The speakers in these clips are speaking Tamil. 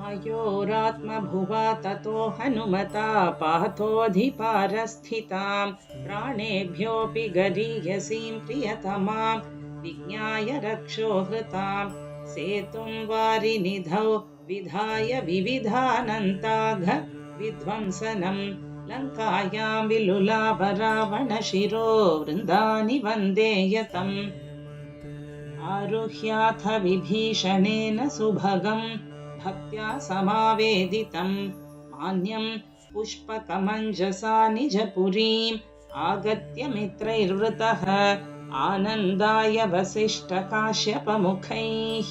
मायोरात्मभुवा हनुमता पातोऽधिपारस्थिताम् प्राणेभ्योऽपि गरीयसीं प्रियतमाम् विज्ञाय रक्षो हृताम् सेतुं वारिनिधौ विधाय विविधानन्ताघ विध्वंसनं लङ्कायां विलुलाभरावणशिरो वृन्दानि वन्दे यतम् आरुह्याथ विभीषणेन सुभगं भक्त्या समावेदितं मान्यं पुष्पकमञ्जसा निजपुरीम् आगत्य मित्रैर्वृतः आनन्दाय वसिष्ठकाश्यपमुखैः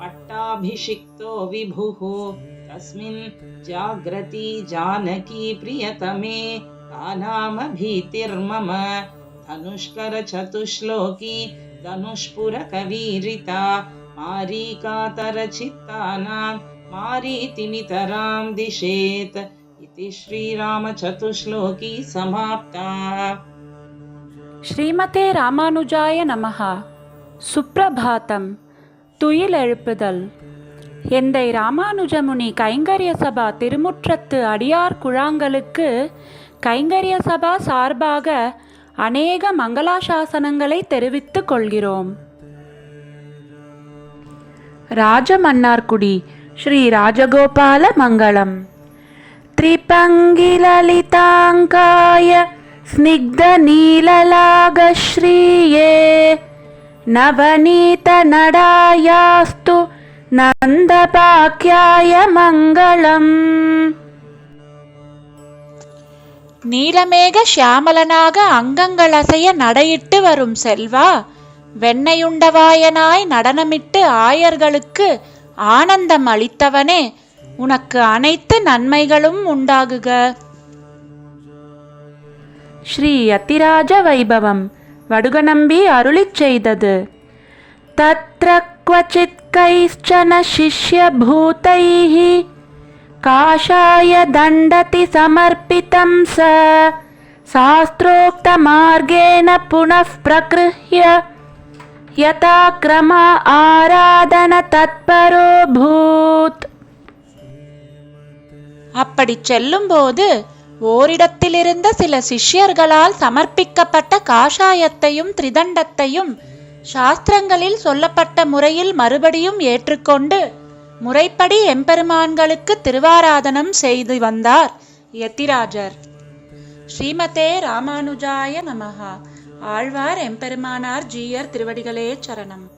पट्टाभिषिक्तो विभुः। तस्मिन् जाग्रती जानकी प्रियतमे जाग्रतीजानकी धनुष्करचतुश्लोकी धनुष्पुरकवीरिता। मारीकातरचित्तानां मारीतिमितरां दिशेत्। इति श्रीरामचतुश्लोकी समाप्ता। श्रीमते रामानुजाय नमः। सुप्रभातम्। துயில் எழுப்புதல் எந்தை ராமானுஜமுனி கைங்கரிய சபா திருமுற்றத்து அடியார் குழாங்களுக்கு கைங்கரிய சபா சார்பாக அநேக மங்களாசாசனங்களை தெரிவித்துக் கொள்கிறோம் ராஜமன்னார்குடி ஸ்ரீ ராஜகோபால மங்களம் त्रिपङ्गिललिताङ्काय स्निग्धनीललागश्रिये नवनीतनडायास्तु नन्दपाक्याय मङ्गलम् நீலமேக ஷியாமலனாக அங்கங்கள் அசைய நடையிட்டு வரும் செல்வா வெண்ணையுண்டவாயனாய் நடனமிட்டு ஆயர்களுக்கு ஆனந்தம் அளித்தவனே உனக்கு அனைத்து நன்மைகளும் உண்டாகுக ஸ்ரீ யத்திராஜ வைபவம் வடுகநம்பி அருளிச் செய்தது தத்ர क्वचित् कैश्चन शिष्यभूतैः काषाय दण्डति समर्पितं स शास्त्रोक्तमार्गेण पुनः प्रगृह्य यथा क्रम आराधन तत्परोऽभूत् அப்படிச் செல்லும்போது ஓரிடத்திலிருந்த சில சிஷ்யர்களால் சமர்ப்பிக்கப்பட்ட காஷாயத்தையும் திரிதண்டத்தையும் சாஸ்திரங்களில் சொல்லப்பட்ட முறையில் மறுபடியும் ஏற்றுக்கொண்டு முறைப்படி எம்பெருமான்களுக்கு திருவாராதனம் செய்து வந்தார் யத்திராஜர் ஸ்ரீமதே ராமானுஜாய நமஹா. ஆழ்வார் எம்பெருமானார் ஜீயர் திருவடிகளே சரணம்.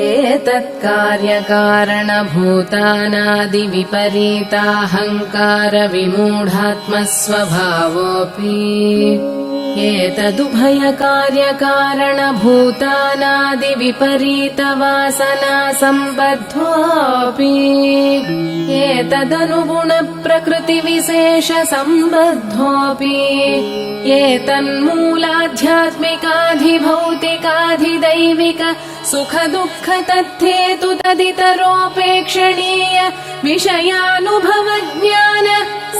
एतत्कार्यकारणभूतानादिविपरीताहङ्कारविमूढात्मस्वभावोऽपि एतदुभयकार्यकारणभूतानादिविपरीतवासनासम्बद्धोऽपि एतदनुगुणप्रकृतिविशेषसम्बद्धोऽपि एतन्मूलाध्यात्मिकाधिभौतिकाधिदैविक सुखदुःखतथ्येतु तदितरोपेक्षणीय विषयानुभवज्ञान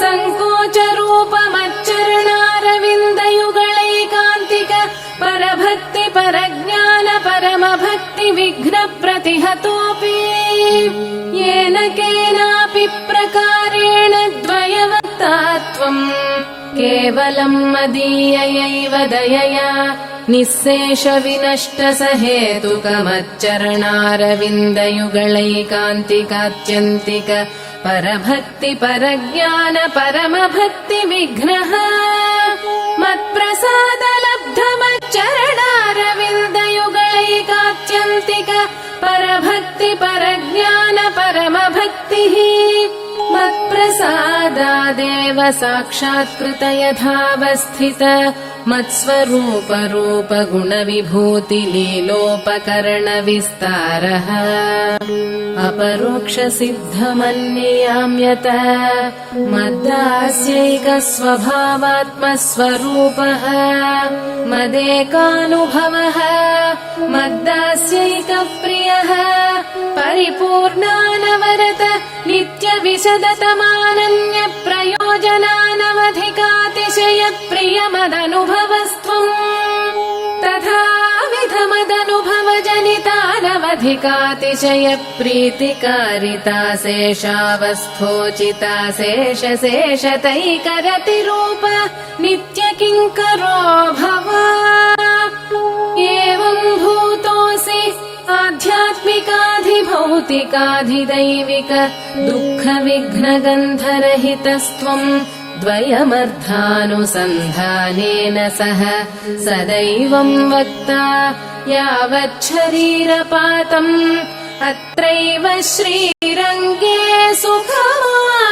सङ्कोचरूपमच्चरणारविन्दयुग परभक्ति परज्ञान परमभक्ति विघ्न प्रतिहतोऽपि। येन केनापि प्रकारेण द्वयवत्तात्वम् केवलम् मदीययैव दयया निःशेष विनष्ट सहेतुकमच्चरणारविन्दयुगणैकान्तिकात्यन्तिक परभक्ति परज्ञान परमभक्ति विघ्नः। मत्प्रसाद भक्ति परज्ञान परमभक्तिः मत्प्रसादादेव साक्षात्कृतयभावस्थित मत्स्वरूप गुणविभूतिलीलोपकरणविस्तारः अपरोक्षसिद्धमन्ययाम्यत मद्दास्यैकस्वभावात्मस्वरूपः मदेकानुभवः मद्दास्यैकप्रियः परिपूर्णानवरत नित्यविशदतमानन्यप्रयोजनानवधिकातिशयप्रियमदनुभवस्त्वम् तथाविधमदनुभवजनितानवधिकातिशयप्रीतिकारिता शेषावस्थोचिता शेषशेषतैकरतिरूप नित्यकिङ्करो भव। एवम् भूतोऽसि आध्यात्मिकाधिभौतिकाधिदैविक दुःखविघ्नगन्धरहितस्त्वम् द्वयमर्थानुसन्धानेन सह सदैवम् वक्ता यावच्छरीरपातम् अत्रैव श्रीरङ्गे सुखमास्व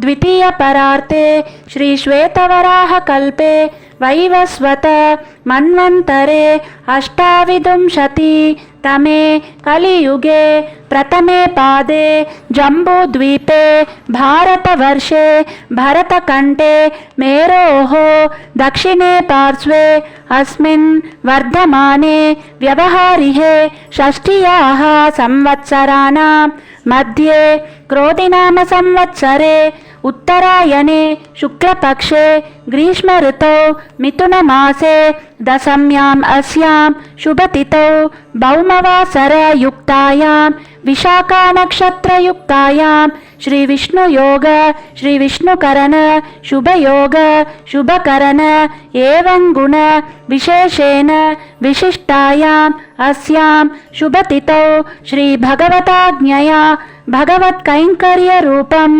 द्वितीयपरार्ते श्रीश्वेतवराहकल्पे वैवस्वत मन्वन्तरे अष्टाविंशति तमे कलियुगे प्रथमे पादे जम्बूद्वीपे भारतवर्षे भरतकण्ठे मेरोः दक्षिणे पार्श्वे अस्मिन् वर्धमाने व्यवहारिहे षष्ठ्याः संवत्सराणां मध्ये क्रोधिनामसंवत्सरे उत्तरायणे शुक्लपक्षे ग्रीष्मऋतौ मिथुनमासे दशम्याम् अस्यां शुभतिथौ भौमवासरयुक्तायां विशाखानक्षत्रयुक्तायां श्रीविष्णुयोग श्रीविष्णुकरण शुभयोग शुभकरण एवं गुण विशेषेण विशिष्टायाम् अस्यां शुभतिथौ श्रीभगवताज्ञया भगवत्कैङ्कर्यरूपम्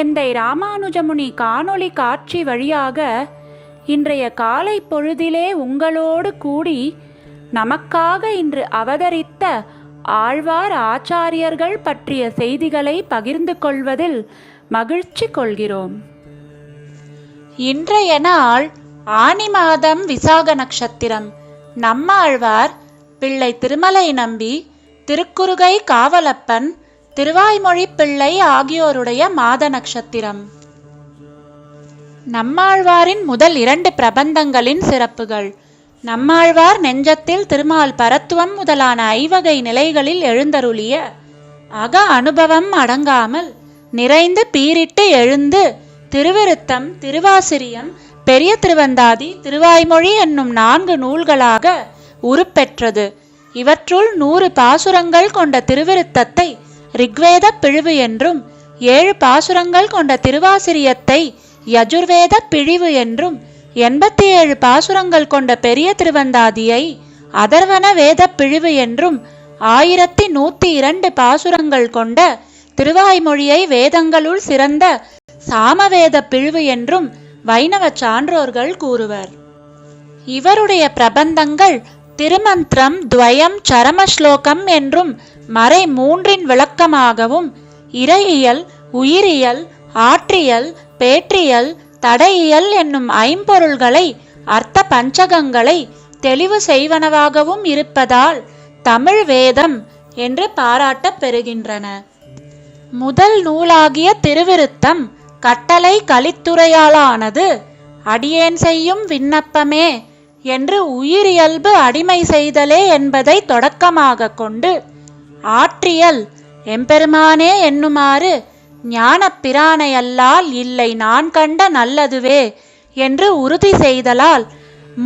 எந்தை ராமானுஜமுனி காணொளி காட்சி வழியாக இன்றைய காலை பொழுதிலே உங்களோடு கூடி நமக்காக இன்று அவதரித்த ஆழ்வார் ஆச்சாரியர்கள் பற்றிய செய்திகளை பகிர்ந்து கொள்வதில் மகிழ்ச்சி கொள்கிறோம். இன்றைய நாள் ஆனி மாதம் விசாக நட்சத்திரம். நம்மாழ்வார் பிள்ளை திருமலை நம்பி திருக்குறுகை காவலப்பன் திருவாய்மொழி பிள்ளை ஆகியோருடைய மாத நட்சத்திரம். நம்மாழ்வாரின் முதல் இரண்டு பிரபந்தங்களின் சிறப்புகள். நம்மாழ்வார் நெஞ்சத்தில் திருமால் பரத்துவம் முதலான ஐவகை நிலைகளில் எழுந்தருளிய அக அனுபவம் அடங்காமல் நிறைந்து பீரிட்டு எழுந்து திருவிருத்தம் திருவாசிரியம் பெரிய திருவந்தாதி திருவாய்மொழி என்னும் நான்கு நூல்களாக உருப்பெற்றது. இவற்றுள் நூறு பாசுரங்கள் கொண்ட திருவிருத்தத்தை ரிக்வேத பிழிவு என்றும் ஏழு பாசுரங்கள் கொண்ட திருவாசிரியத்தை யஜுர்வேத பிழிவு என்றும் எண்பத்தி ஏழு பாசுரங்கள் கொண்ட பெரிய திருவந்தாதியை அதர்வன வேத பிழிவு என்றும் ஆயிரத்தி நூத்தி இரண்டு பாசுரங்கள் கொண்ட திருவாய்மொழியை வேதங்களுள் சிறந்த சாமவேத பிழிவு என்றும் வைணவ சான்றோர்கள் கூறுவர். இவருடைய பிரபந்தங்கள் திருமந்திரம் துவயம் சரம ஸ்லோகம் என்றும் மறை மூன்றின் விளக்கமாகவும் இறையியல் உயிரியல் ஆற்றியல் பேற்றியல் தடையியல் என்னும் ஐம்பொருள்களை அர்த்த பஞ்சகங்களை தெளிவு செய்வனவாகவும் இருப்பதால் தமிழ் வேதம் என்று பாராட்டப் பெறுகின்றன. முதல் நூலாகிய திருவிருத்தம் கட்டளை கலித்துறையாலானது அடியேன் செய்யும் விண்ணப்பமே என்று உயிரியல்பு அடிமை செய்தலே என்பதை தொடக்கமாக கொண்டு ஆற்றியல் எம்பெருமானே என்னுமாறு ஞானப் பிரானையல்லால் இல்லை நான் கண்ட நல்லதுவே என்று உறுதி செய்தலால்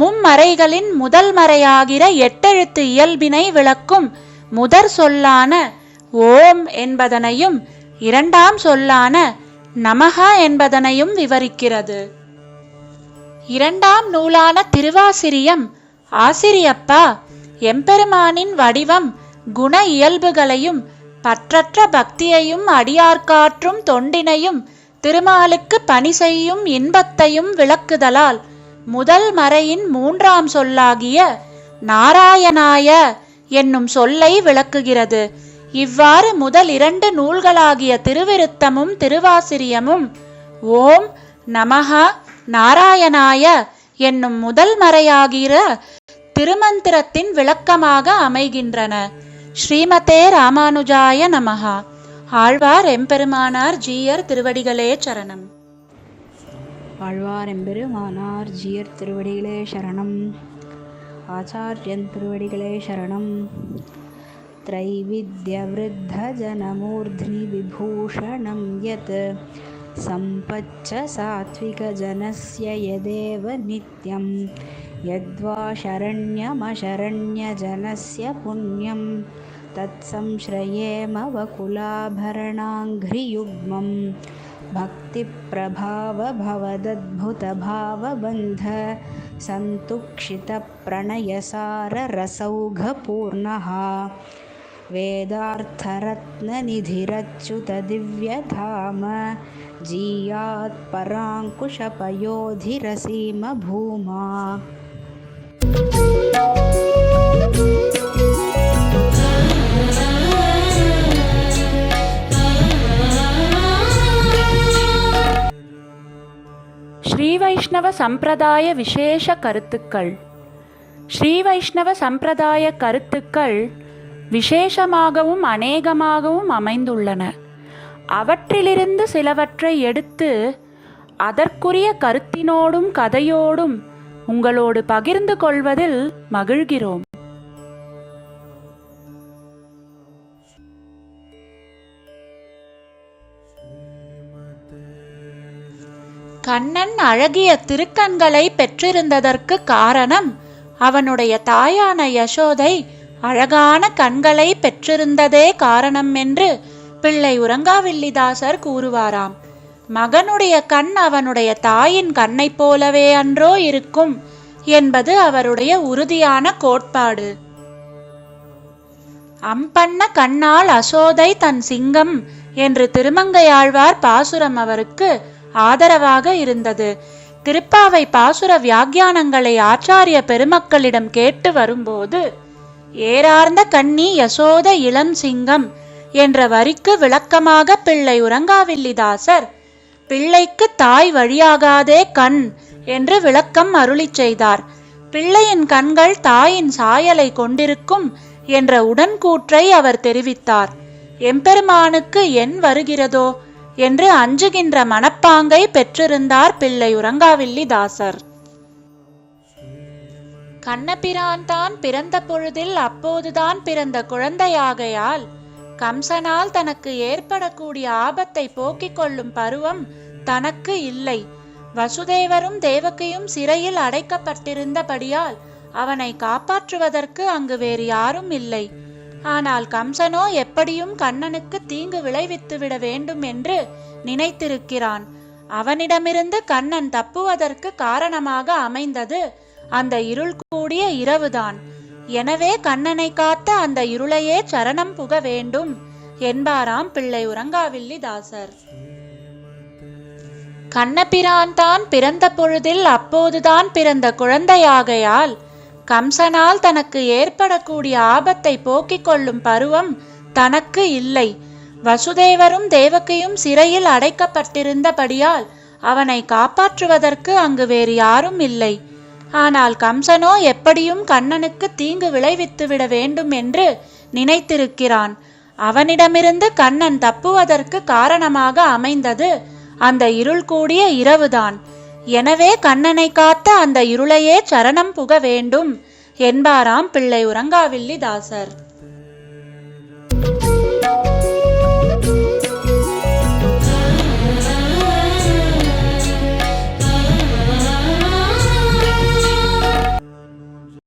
மும்மறைகளின் முதல் மறையாகிற எட்டெழுத்து இயல்பினை விளக்கும் முதற் சொல்லான ஓம் என்பதனையும் இரண்டாம் சொல்லான நமகா என்பதனையும் விவரிக்கிறது. இரண்டாம் நூலான திருவாசிரியம் ஆசிரியப்பா எம்பெருமானின் வடிவம் குண இயல்புகளையும் பற்றற்ற பக்தியையும் அடியார்காற்றும் தொண்டினையும் திருமாலுக்கு பணி செய்யும் இன்பத்தையும் விளக்குதலால் முதல் மறையின் மூன்றாம் சொல்லாகிய நாராயணாய என்னும் சொல்லை விளக்குகிறது. இவ்வாறு முதல் இரண்டு நூல்களாகிய திருவிருத்தமும் திருவாசிரியமும் ஓம் நமஹா நாராயணாய என்னும் முதல் மறையாகிற திருமந்திரத்தின் விளக்கமாக அமைகின்றன. ஸ்ரீமதே ராமானுஜாய நமஹா ஆழ்வார் எம்பெருமானார் ஜீயர் திருவடிகளே சரணம் ஆழ்வார் எம்பெருமானார் ஜீயர் திருவடிகளே சரணம் ஆச்சாரியன் திருவடிகளே சரணம் त्रैविध्यवृद्धजनमूर्ध्नि विभूषणं यत् सम्पच्च सात्विकजनस्य यदेव नित्यं यद्वा शरण्यमशरण्यजनस्य पुण्यं तत्संश्रयेम वकुलाभरणाङ्घ्रियुग्मम् भक्तिप्रभावभवदद्भुतभावबन्ध सन्तुक्षितप्रणयसाररसौघपूर्णः। वेदार्थरत्ननिधिरच्युतदिव्यधाम जीयात्पराङ्कुशपयोधिरसीमभूमा ஸ்ரீ வைஷ்ணவ சம்பிரதாய விசேஷ கருத்துக்கள். ஸ்ரீ வைஷ்ணவ சம்பிரதாய கருத்துக்கள் விசேஷமாகவும் அநேகமாகவும் அமைந்துள்ளன. அவற்றிலிருந்து சிலவற்றை எடுத்து அதற்குரிய கருத்தினோடும் கதையோடும் உங்களோடு பகிர்ந்து கொள்வதில் மகிழ்கிறோம். கண்ணன் அழகிய திருக்கண்களை பெற்றிருந்ததற்கு காரணம் அவனுடைய தாயான யசோதை அழகான கண்களை பெற்றிருந்ததே காரணம் என்று பிள்ளை உறங்காவில்லிதாசர் கூறுவாராம். மகனுடைய கண் அவனுடைய தாயின் கண்ணைப் போலவே அன்றோ இருக்கும் என்பது அவருடைய உறுதியான கோட்பாடு. அம்பண்ண கண்ணால் அசோதை தன் சிங்கம் என்று திருமங்கையாழ்வார் பாசுரம் அவருக்கு ஆதரவாக இருந்தது. திருப்பாவை பாசுர வியாக்கியானங்களை ஆச்சாரிய பெருமக்களிடம் கேட்டு வரும்போது ஏறார்ந்த கண்ணி யசோத இளம் சிங்கம் என்ற வரிக்கு விளக்கமாக பிள்ளை உறங்காவில்லிதாசர் பிள்ளைக்கு தாய் வழியாகாதே கண் என்று விளக்கம் அருளிச் செய்தார். பிள்ளையின் கண்கள் தாயின் சாயலை கொண்டிருக்கும் என்ற உடன்கூற்றை அவர் தெரிவித்தார். எம்பெருமானுக்கு என் வருகிறதோ என்று அஞ்சுகின்ற மனப்பாங்கை பெற்றிருந்தார் பிள்ளை உறங்காவில்லி தாசர். கண்ணபிரான் தான் பிறந்த பொழுதில் அப்போதுதான் பிறந்த குழந்தையாகையால் கம்சனால் தனக்கு ஏற்படக்கூடிய ஆபத்தை போக்கிக் கொள்ளும் பருவம் தனக்கு இல்லை. வசுதேவரும் தேவகியும் சிறையில் அடைக்கப்பட்டிருந்தபடியால் அவனை காப்பாற்றுவதற்கு அங்கு வேறு யாரும் இல்லை. ஆனால் கம்சனோ எப்படியும் கண்ணனுக்கு தீங்கு விளைவித்துவிட வேண்டும் என்று நினைத்திருக்கிறான். அவனிடமிருந்து கண்ணன் தப்புவதற்கு காரணமாக அமைந்தது அந்த இருள் கூடிய இரவுதான். எனவே கண்ணனை காத்த அந்த இருளையே சரணம் புக வேண்டும். என்பாராம் பிள்ளை உறங்காவில்லி தாசர். கண்ணபிரான் தான் பிறந்த பொழுதில் அப்போதுதான் பிறந்த குழந்தையாகையால் கம்சனால் தனக்கு ஏற்படக்கூடிய ஆபத்தை போக்கிக் கொள்ளும் பருவம் தனக்கு இல்லை. வசுதேவரும் தேவகியும் சிறையில் அடைக்கப்பட்டிருந்தபடியால் அவனை காப்பாற்றுவதற்கு அங்கு வேறு யாரும் இல்லை. ஆனால் கம்சனோ எப்படியும் கண்ணனுக்கு தீங்கு விளைவித்துவிட வேண்டும் என்று நினைத்திருக்கிறான். அவனிடமிருந்து கண்ணன் தப்புவதற்கு காரணமாக அமைந்தது அந்த இருள் கூடிய இரவுதான். எனவே கண்ணனை காத்த அந்த இருளையே சரணம் புக வேண்டும் என்பாராம் பிள்ளை உறங்காவில்லிதாசர்